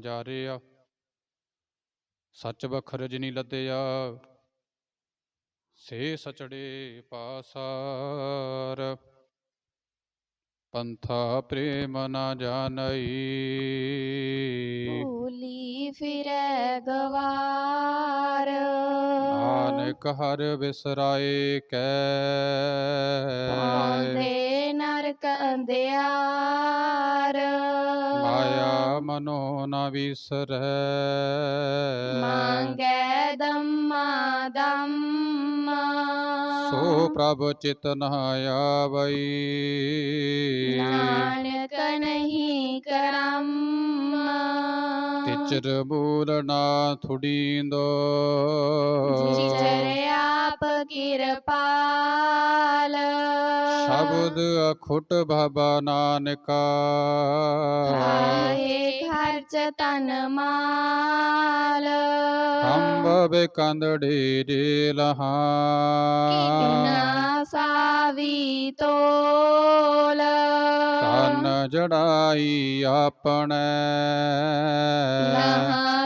ਜਾਰਿਆ ਸੱਚ ਬਖਰ ਜਿਨੀ ਲੱਦਿਆ ਸੇ ਸਚੜੇ ਪਾਸਾਰ। ਪੰਥਾ ਪ੍ਰੇਮ ਨਾ ਜਾਣਈ। ਭੂਲੀ ਫਿਰੈ ਗਵਾਰ। ਨਾਨਕ ਹਰ ਵਿਸਰਾਏ ਕੈ। कंदार माया मनो न विसर मांगे दम्मा दम्मा। सो प्रभु चित नया वही नहीं करम तिचर बोलना थोड़ी दो आप कृपा। फुट भवान का घरच तन माल। अंबे कंदड़ी दिलहा सावी तो तन जड़ाई अपने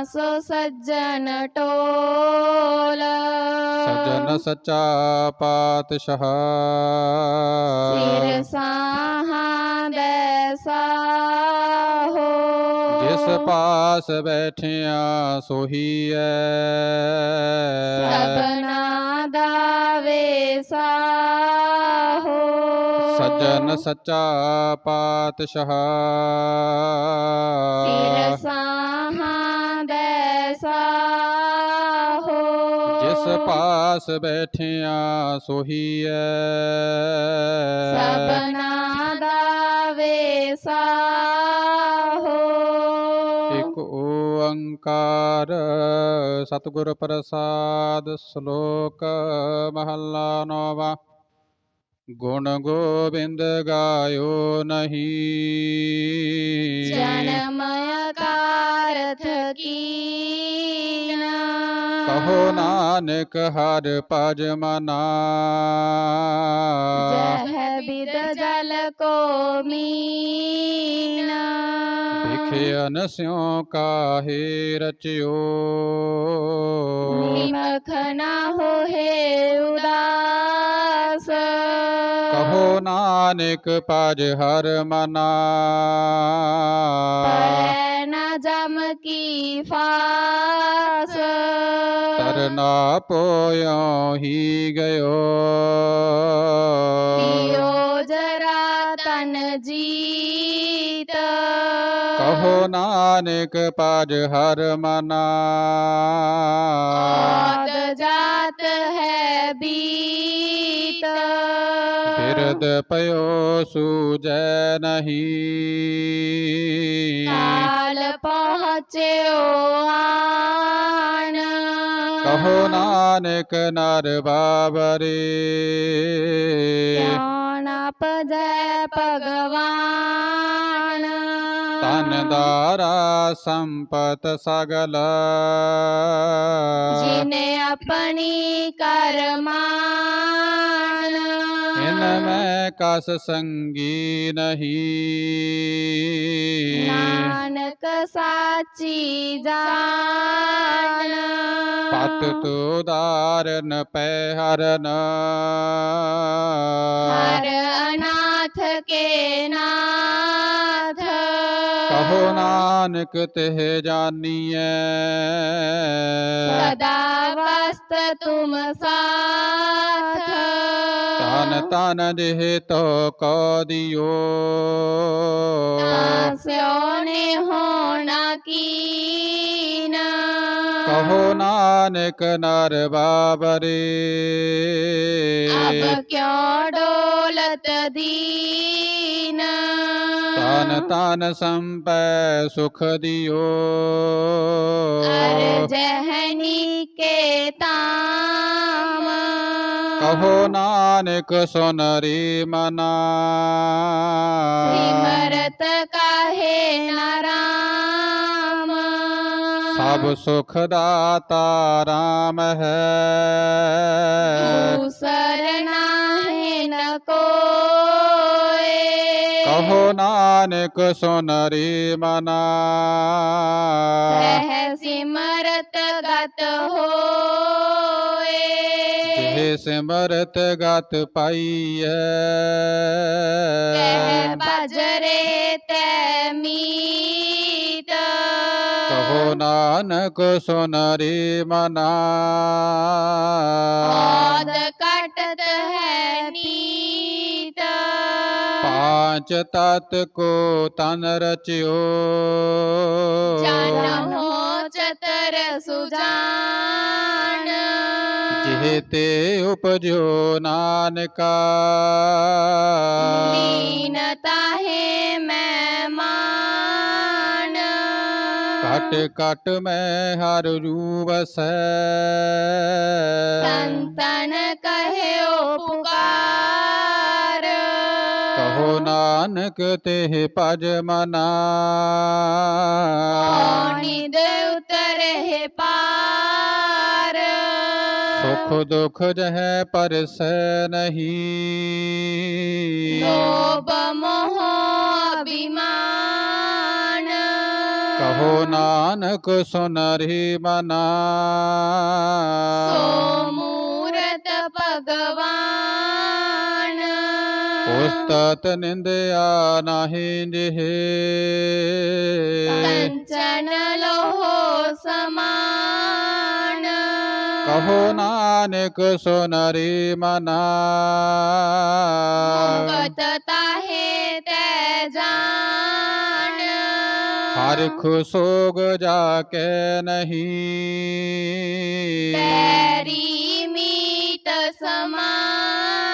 सो सज्जन टोल। सज्जन सच्चा पातशाह। जिस पास बैठिया सोही सपना दावे साहो। सजन सच्चा पातशाह। जिस पास बैठिया सोही सपना दावे साहो। ਓੰਕਾਰ ਸਤਿਗੁਰ ਪ੍ਰਸਾਦ ਸ਼ਲੋਕ ਮਹੱਲਾ ਨੌਵਾਂ। ਗੁਣ ਗੋਬਿੰਦ ਗਾਇਓ ਨਹੀਂ। ਜਨਮ ਅਕਾਰਥ ਕੀਨ। ਕਹੋ ਨਾਨਕ ਹਰ ਭਜ ਮਨਾ। ਜਹ ਬਿਦ ਜਲ ਕੋ ਮੀਨ। ਵਿਖਿਆਨ ਸਿਉ ਕਾਹੇ ਰਚਿਓ ਨਿਮਖ ਨਾ ਹੋਏ ਉਦਾਸ ਕਹੋ ਨਾਨਕ ਭਜ ਹਰ ਮਨਾ ਪਰੈ ਨਾ ਜਮ ਕੀ ਫਾਸ ਤਰਨਾ ਪੋਇਓ ਹੀ ਗਇਓ ਪਿਓ ਜਰਾ ਤਨ ਜੀਤ कहो नानक पाज हर मना। जात है बीत। बिरद पयो सूज नहीं। काल कहो नानक नर बाबरे। पद भगवान। दारा संपत सगल। जिने अपनी करमान इनमें कस संगी नहीं। नानक साची जान। पत तो दारन पे हरन हर अनाथ के ना हो नानक ते जानिए। सदा वस्त तुम साथ। तन हाँ। तन देह तो कदियो दियो ने होना कहो नानक नर बाबरे। क्यों डोलत दीना। तान तान संप सुख दियो। जहनी के तामा। अहो नानक सुनरी मना। काहे नाराम? सब सुखदाता राम है। शरण है न कहो नानक सोनरी मना। सिमरत गत हो सिमरत गत पाई है बजरे तमीत कहो नानक सोनरी मना। कटत है पाँच तत् को तन रचियो। चतर सुजान। जिहते उपजो नानका। लीनता है मैं मान कट कट में हर रूप संतन कहे पुकार। कहो नानक तेह पज मना। उतर है पार? सुख दुख जह पर से नहीं मोह अभिमान। कहो नानक सुनरी मना। मूरत भगवान। उस्तात निंदया नाहि जिहे कंचन लोहो समान। कहो नानिक सुनरी मना। है ते जान। हर खुशोग जाके नहीं। तेरी मीत समान।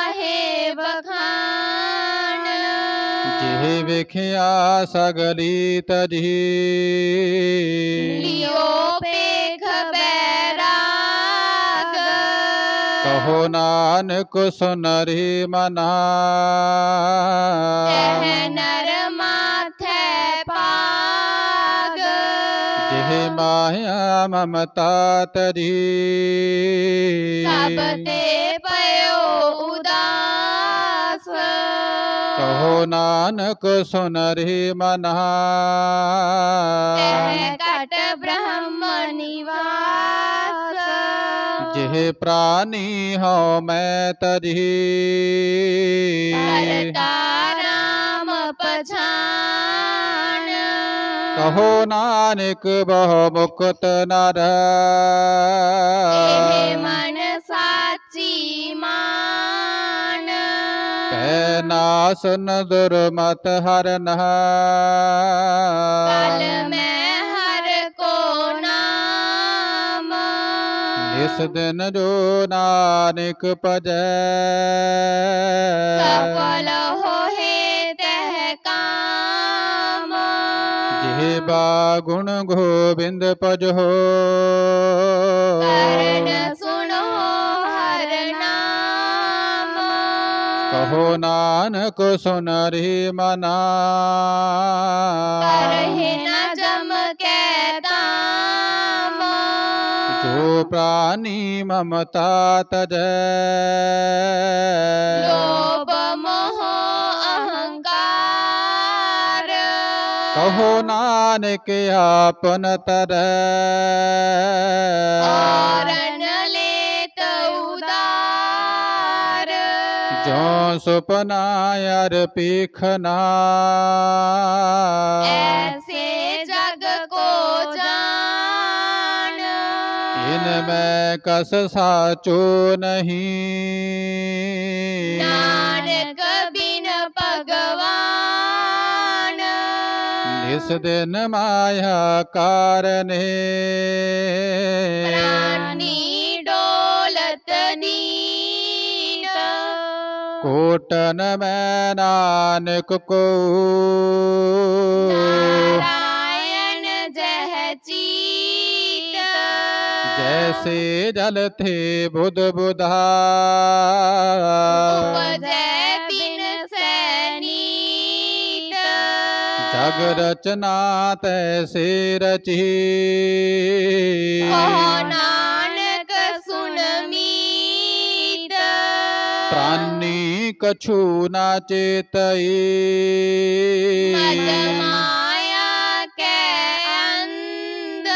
ही विखिया सगली तरी कहो नानक सुनरी मना। नर माथे पाग। जिह माया ममता तरी। सब ते पयो उदा। कहो नानक सुनरी मनहा। कट ब्रह्म निवास। जिह प्राणी हो मैं तरी। राम पछान। कहो नानक बहुमुक्त नर। मन साची ਕੈ ਨਾਸਨ ਦੁਰਮਤ ਹਰਨ ਕਲ ਮੈਂ ਹਰ ਕੋ ਨਾਮ। ਇਸ ਦਿਨ ਜੋ ਨਾਨਕ ਭਜੈ। ਸਫਲ ਹੋਏ ਤਹਿ ਕਾਮ। ਜਿਹ ਬਾ ਗੁਣ ਗੋਬਿੰਦ ਭਜੋ ਕਰਨ ਸੁਣੋ कहो नानक सुन रही मना। जो प्राणी ममता तज। कहो नानक आपन तर। जो सुपना अर्पिखना ऐसे जग को जान। इनमें कस साचो नहीं। नानक बिन भगवान। इस दिन माया कारण। प्राणी डोलतनी घूटन में नानक को। नारायण जह चीत। जैसे जल थे बुध बुधा। जग रचना तैसे रची। नानक सुन मीत। प्राण कछु न चेतई मद माया के अंध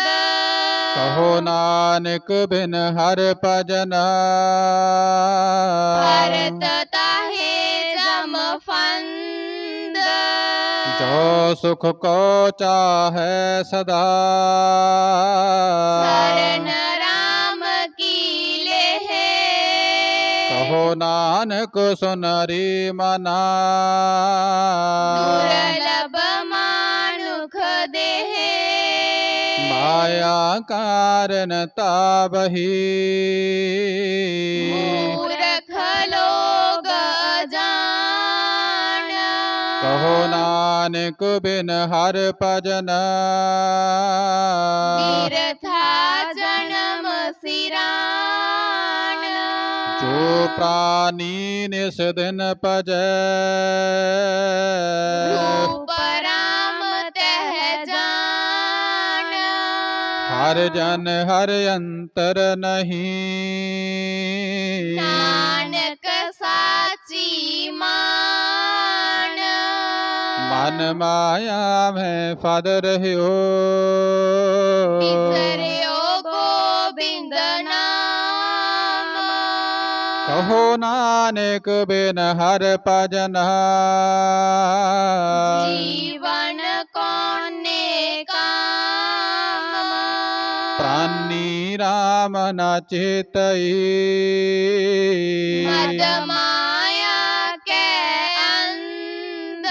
कहो नानक बिन हर भजन। जो सुख को चाहे सदा। शरण कहो नानक सुनरी मना। दुर्लभ मानुख देह। माया कारण ताबही मूर्ख लोग कहो नानक बिन हर भजन। जो प्राणी निस दिन पजै हर जन हर अंतर नहीं। नानक साची मान। मन माया में फद रहियो। कहो नानक बिन हर भजन। जीवन कौने काम? प्राणी राम न चेतई माया के अंध।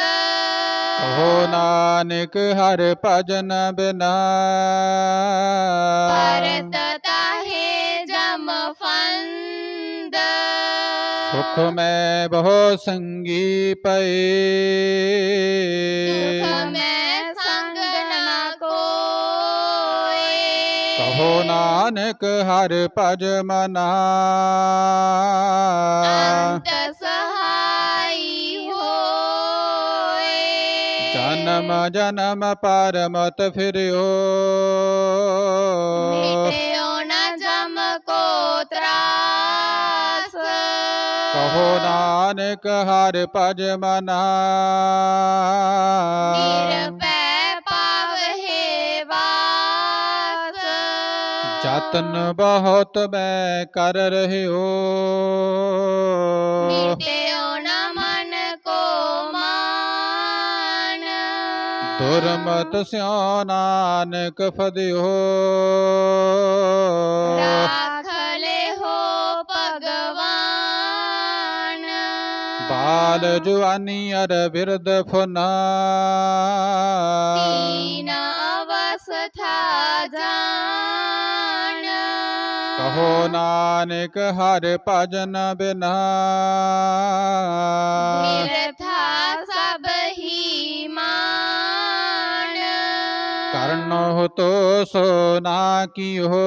नानक हर भजन बिना। सुख में बहु संगी पए दुख में संग न कोय कहो नानक हर भज मना। अंत जन्म जन्म पार मत फिरियो। मिटयो न जम को त्रास। कहो नानक हर भज मना। जतन बहुत मैं कर रहियो। मिटयो दुर्मत स्यो नानक फदियो। हो बाल जुआनी अर बिरद फुना। कहो नानक हर भजन बिना। कर्ण हो तो सोना की हो।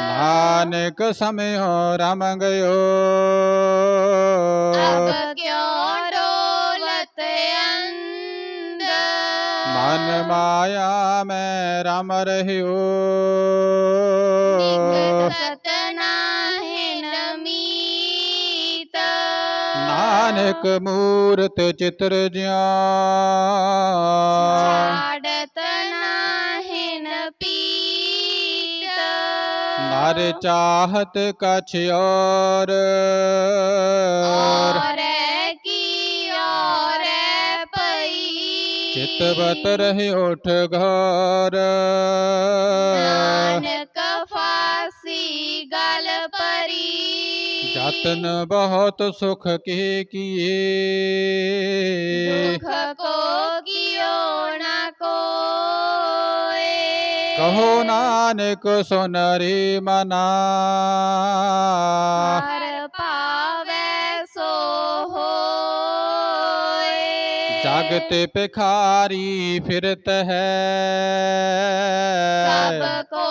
नानक समय हो रम गयो। मन माया में रम सतनाहिन नानक मूर्त चित्र छाड़त नाहिन पीत। नर चाहत कछ और। और चितवत रहे उठ घर। नानक फांसी गल परी। जतन बहुत सुख के किए। दुख को कियो न कोय कहो नानक सुनरी मना। पावे सो भगत भिखारी फिरत है। सबको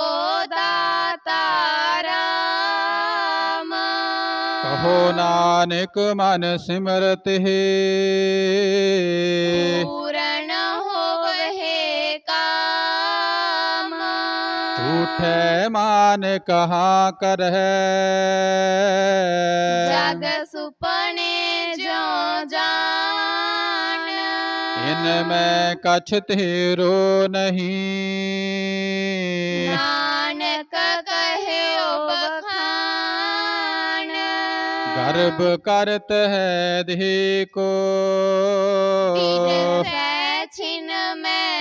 कहो नानक मन सिमरत है। पूर्ण होवहे काम। झूठे मान कहाँ कर जग सुपने जो जान। इनमें कछ तेरो नहीं। गर्भ करत है देह को छिन में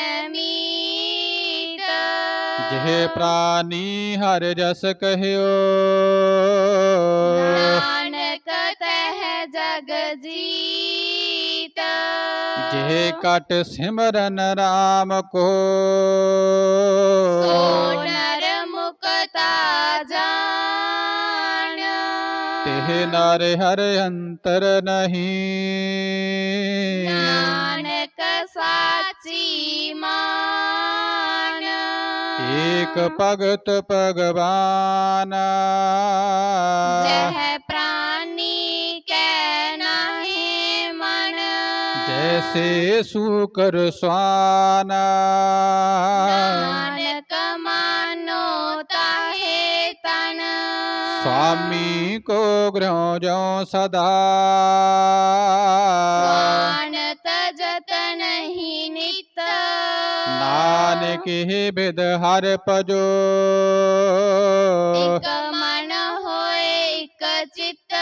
प्राणी हर जस कहो नानक तह जग जीत। जह कट सिमरन राम को। नर मुकता जान। तेह नर हर अंतर नहीं। नानक साची मान। एक भगत भगवान। जह प्राणी के नाहे मन। जैसे सूकर स्वान। नानक स्वामी को ग्रह जो सदा। तजत नहीं नित नानक ही विद हर पजो। एक मन होए एक चित्त।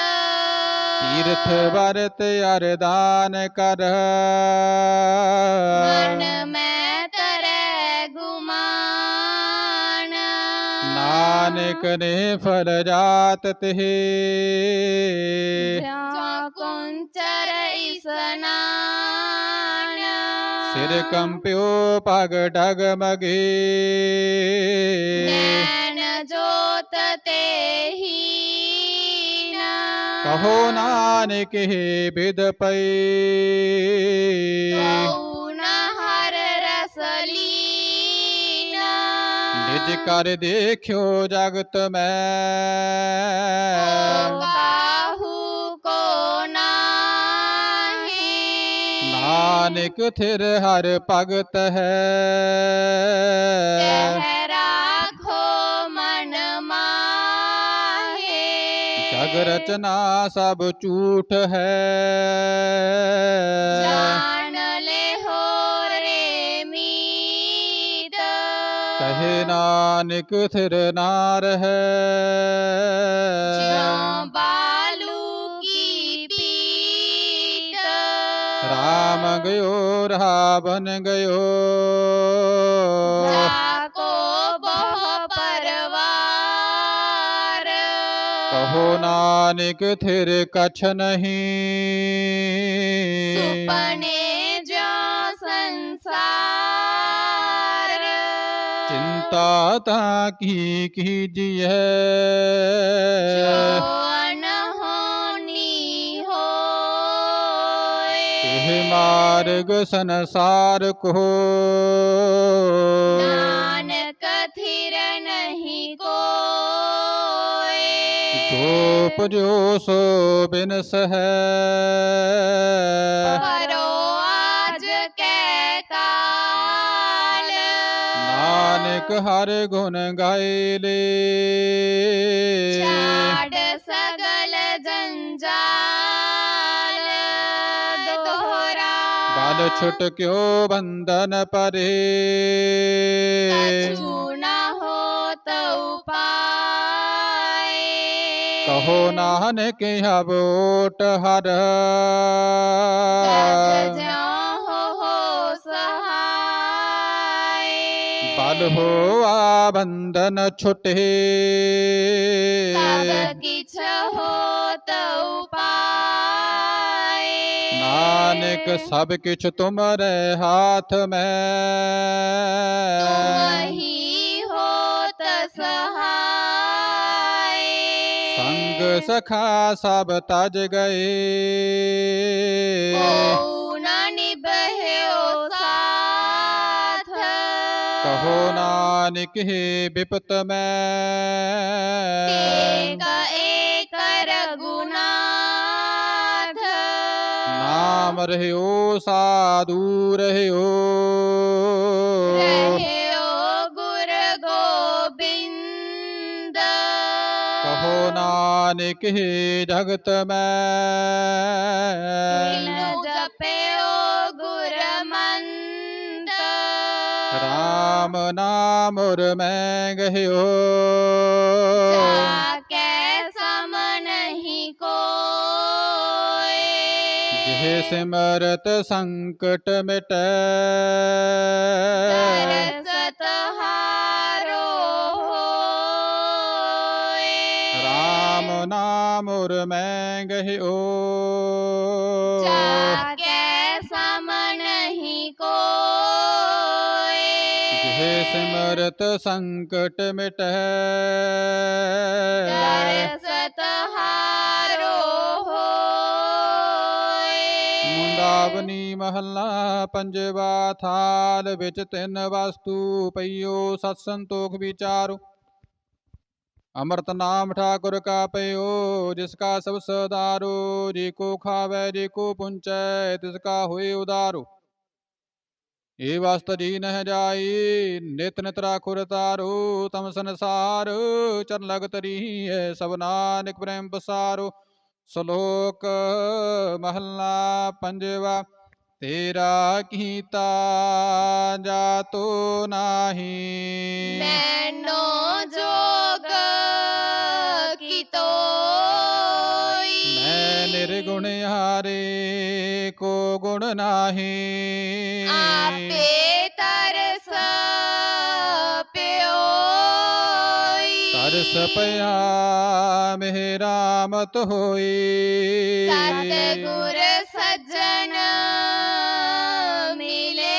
तीर्थ वर्त अरदान कर मन में नानक ने फल जात ते कुंचर सिर कंप्यो पग डगमगे। ज्ञान जोत ते ही कहो नानक हे बिद पै। निज कर देखियो जगत में। काहू को नानक थिर हर भगत है। जग रचना सब झूठ है। कहे नानक थिर नार है बालू की पीत राम गयो रावण गयो। बहु परवार। कहो नानक थिर कछ नहीं। सुपने चिंता ताकी कीजिए। जो मार्ग संसार को। नानक थिर नहीं कोए। जो पुजो सो बिनस है नानक हर गुण गाय ले। छाड़ सगल जंजाल दोहरा। बाल छुट क्यों बंधन परे? हो तो कहो नानक अब ओट हर। बल हो बंधन छुटे। सब किछ हो तो नानक सब किछ तुम्हारे हाथ में। सहाय। संग सखा सब तज गए। कहो नानक हे विपत मैं। नाम रहयो साधु रहयो। रहयो कहो नानक हे जगत मैं। राम नाम और मैं गहियो सिमरत संकट मिट। राम नाम और मैं गहियो सिमरत संकट मिट मुंडावनी महला पंजवा थाल बिच तीन वस्तु पियो सत्संतोख विचारो। अमृत नाम ठाकुर का पयो जिसका सब सदारो जी को खावे जी को पुंचे तिसका हुए उदारो। एवस्तदीन जाई नित नित राखुर तारु तम संसार चरण लग तरी है सब नानक प्रेम पसारु श्लोक महला पंजवा तेरा गीता जातो नाही। मैनो जोग की तो निर्गुण हारे को गुण नाही। सपया राम तो हो सज्जन मिले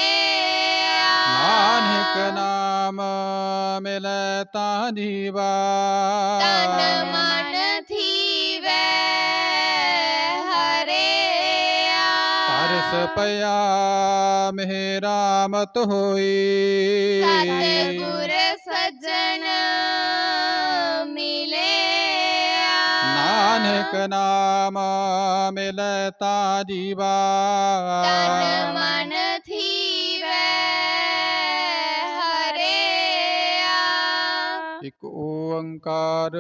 नानक नाम मिले तानी बा पया मेरा मत तो होई। सतगुर सज्जना। ਨਾਨਕ ਨਾਮ ਮਿਲੈ ਤਾਂ ਜੀਵਾ। ਤਨ ਮਨ ਥੀਵੈ ਹਰਿਆ। ਇਕ ਓੰਕਾਰ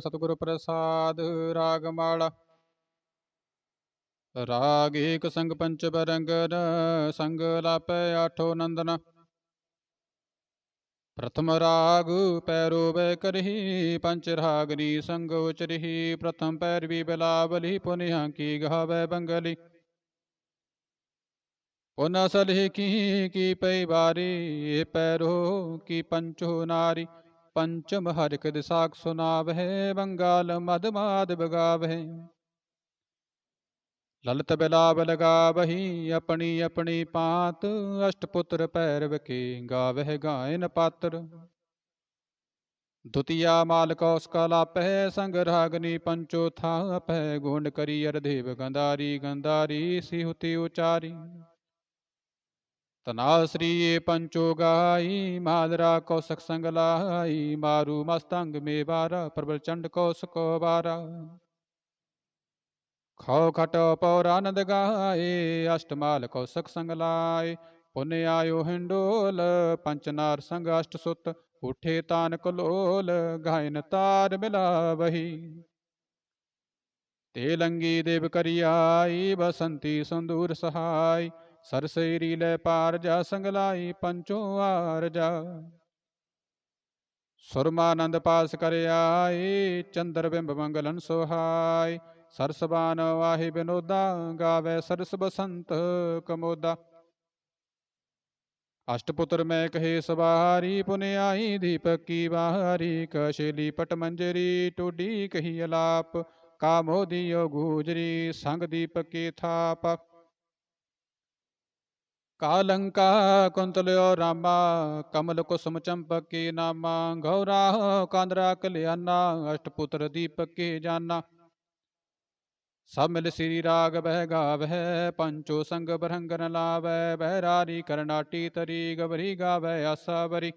ਸਤਿਗੁਰ ਪ੍ਰਸਾਦ ਰਾਗ ਮਾਲਾ ਰਾਗ ਏਕ ਸੰਗ ਪੰਚ ਬਰੰਗਨ ਸੰਗ ਲਾਪੈ ਆਠੋ ਨੰਦਨ। ਪ੍ਰਥਮ ਰਾਗ ਪੈਰੋ ਬੈ ਕਰਹੀ ਪੰਚ ਰਾਗਨੀ ਸੰਗ ਉਚਰਹੀ, ਪ੍ਰਥਮ ਪੈਰਵੀ ਬਲਾਵਲੀ ਪੁਨਿਆ ਕੀ ਗਾਵੇ ਬੰਗਲੀ। ਪੁਨ ਸਲਹਿ ਕੀ ਕੀ ਪਈ ਵਾਰੀ ਪੈਰੋ ਕੀ ਪੰਚੋ ਨਾਰੀ। ਪੰਚਮ ਹਰਿਕ ਦਿਸਾਖ ਸੁਨਾਵਹਿ, ਬੰਗਾਲ ਮਦ ਮਾਦ ਬਗਾਵਹਿ ललित बिलाव लगावही अपनी अपनी पात, अष्टपुत्र भैरव के गावे गायन पात्र। द्वितीया मालकौश कलापह संग रागनि पंचो था अपह गुण करी अर्धेव गंदारी गंदारी सिहुति उचारी। तना श्री पंचो गाई मादरा कौशक संग लाई मारू मस्तंग में बारा प्रबल चंड कौश को बारा ਕੌਸਕ ਬਾਰਾ ਖਟ ਪੌਰ ਆਨੰਦ ਗਾਏ, ਅਸ਼ਟਮਾਲ ਕੌਸਕ ਸੰਗ ਲਾਏ। ਪੁਨ ਆਇਓ ਹਿੰਡੋਲ ਪੰਚਨਾਰ ਸੰਗ ਅਸ਼ਟ ਸੁਤ, ਉਠੇ ਤਾਨ ਕਲੋਲ ਗਾਇਨ ਤਾਰ ਮਿਲਾਵਹੀ। ਤੇ ਲੰਗੀ ਦੇਵ ਕਰਿਆਈ ਬਸੰਤੀ ਸੰਦੂਰ ਸਹਾਈ। ਸਰਸੇਰੀ ਲੈ ਪਾਰ ਜਾ ਸੰਗ ਲਾਈ, ਪੰਚੋ ਆਰ ਜਾ। ਸੁਰਮਾਨੰਦ ਪਾਸ ਕਰ ਚੰਦਰ ਬਿੰਬ ਮੰਗਲਨ ਸੁਹਾਈ। ਸਰਸਬਾਨ ਵਾਹੀ ਬਿਨੋਦਾ, ਗਾਵੇ ਸਰਸ ਬਸੰਤ ਕਮੋਦਾ। ਅਸ਼ਟਪੁੱਤਰ ਮੈਂ ਕਹੇ ਸਵਾਰੀ, ਪੁਨਿਆਈ ਦੀਪਕ ਕੀ ਵਾਰੀ ਕਸ਼ਲੀ ਪਟ ਮੰਜਰੀ, ਟੋਡੀ ਕਹੀ ਅਲਾਪ ਕਾਮੋਦੀਓ ਗੂਜਰੀ, ਸੰਗ ਦੀਪਕ ਕੀ ਥਾਪ। ਕਾਲੰਕਾ ਕੁੰਤਲਿਓ ਰਾਮਾ, ਕਮਲ ਕੁਸਮ ਚੰਪਕ ਕੀ ਨਾਮਾ, ਗੌਰਾ ਕਾਂਦਰਾ ਕਲਿਆਣਾ ਅਸ਼ਟਪੁੱਤਰ ਦੀਪਕ ਕੀ ਜਾਨਾ। ਸਭ ਮਿਲ ਸ੍ਰੀ ਰਾਗ ਬਹਿ ਗਾਵਹਿ, ਪੰਚੋ ਸੰਗ ਬਰੰਗਨ ਲਾਵੈ ਬਹਿਰਾਰੀ ਕਰਨਾਟੀ ਤਰੀ ਗਬਰੀ ਗਾਵੈ ਆਸਾ ਬਰੀ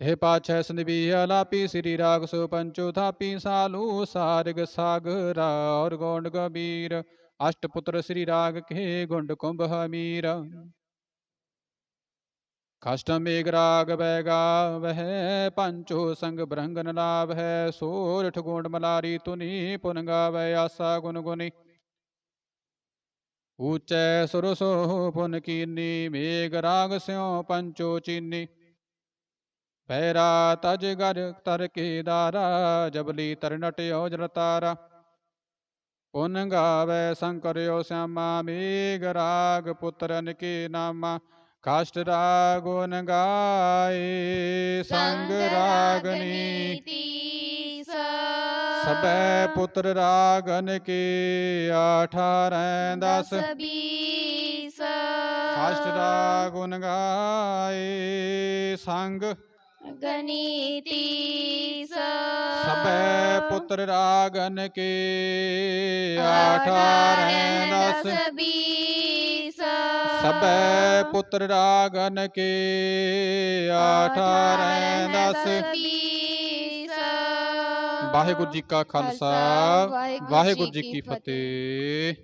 ਤੇ ਪਾਛੈ ਸੰਦਿਵੀ ਅਲਾਪੀ ਸ੍ਰੀ ਰਾਗ ਸੋ ਪੰਚੋ ਥਾਪੀ ਸਾਲੂ, ਸਾਰਗ ਸਾਗਰਾ ਔਰ ਗੋਂਡ ਗਬੀਰ ਅਸ਼ਟ ਪੁੱਤਰ ਸ੍ਰੀ ਰਾਗ ਕੇ ਗੁੰਡ ਕੁੰਭ ਹਮੀਰ। कष्टमेघ राग वैगा वह पंचो संग ब्रंगन लाभ है सोरठ गुण मलारी तुनि आसा गुन गुनगुनि। ऊंच सुरसो पुन कीनी मेघ राग स्यो पंचो चीनी भैरा तज गर तर के दारा, जबली तर नटयो जल तारा। पुन गावे शंकर श्यामा मेघ राग पुत्र के नामा। काष्ट रागो न गाए संग रागनी। सब पुत्र रागन के अठारह दस। काष्ट रागुन गाए संग गणिती सब पुत्र रागन के अठारह दस। ਸਬੈ ਪੁੱਤਰ ਰਾਗਨ ਕੇ ਆਠਾਰੈ ਦਸ। ਬੀਸ। ਵਾਹਿਗੁਰੂ ਜੀ ਕਾ ਖਾਲਸਾ। ਵਾਹਿਗੁਰੂ ਜੀ ਕੀ ਫਤਿਹ।